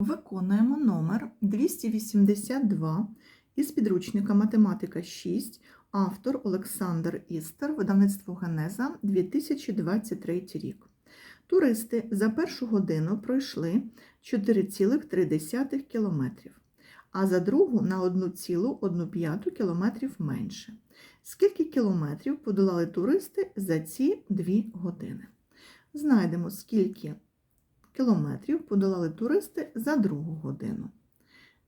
Виконуємо номер 282 із підручника Математика 6, автор Олександр Істер, видавництво Генеза 2023 рік. Туристи за першу годину пройшли 4,3 км, а за другу на 1,1 км менше. Скільки кілометрів подолали туристи за ці дві години? Знайдемо, скільки кілометрів подолали туристи за другу годину.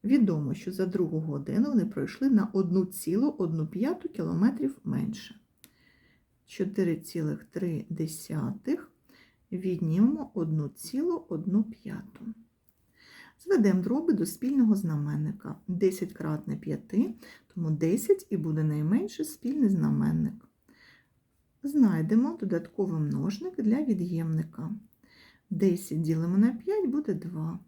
Відомо, що за другу годину вони пройшли на 1,1 кілометрів менше. 4,3 віднімемо 1,1. Зведемо дроби до спільного знаменника. 10 кратне 5, тому 10 і буде найменший спільний знаменник. Знайдемо додатковий множник для від'ємника. 10 ділимо на 5 буде 2.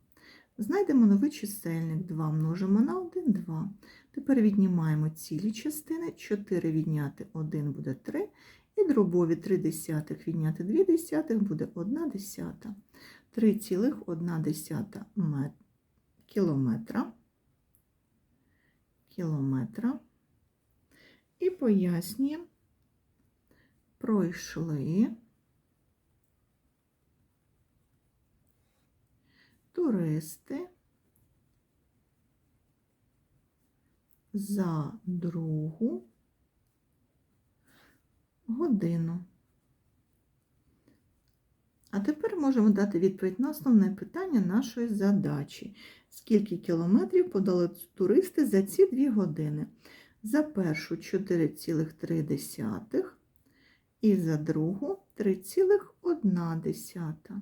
Знайдемо новий чисельник 2 множимо на 1 2. Тепер віднімаємо цілі частини. 4 відняти 1 буде 3. І дробові 3 десятих відняти 2 десятих буде 1 десята. 3,1 мет... кілометра. кілометра. І пояснюємо, пройшли туристи за другу годину. А тепер можемо дати відповідь на основне питання нашої задачі. Скільки кілометрів подали туристи за ці дві години? За першу 4,3 і за другу 3,1.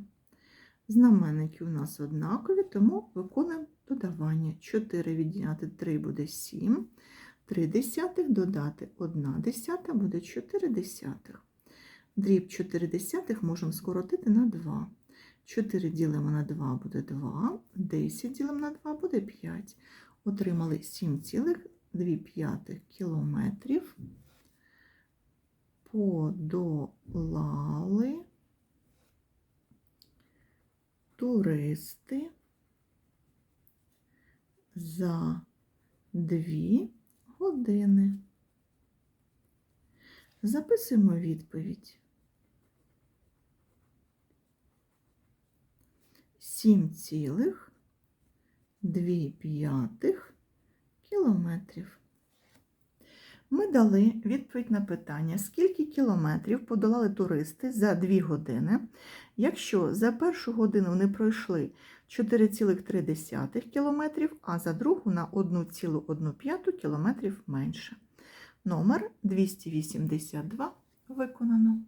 Знаменники у нас однакові, тому виконуємо додавання. 4 відняти 3 буде 7. 3 десятих додати 1 десята буде 4 десятих. Дріб 4 десятих можемо скоротити на 2. 4 ділимо на 2 буде 2, 10 ділимо на 2 буде 5. Отримали 7,2 кілометрів. Подолали туристи за 2 години. Записуємо відповідь. 7,2 кілометрів. Ми дали відповідь на питання, скільки кілометрів подолали туристи за 2 години, якщо за першу годину вони пройшли 4,3 кілометрів, а за другу на 1,15 кілометрів менше. Номер 282 виконано.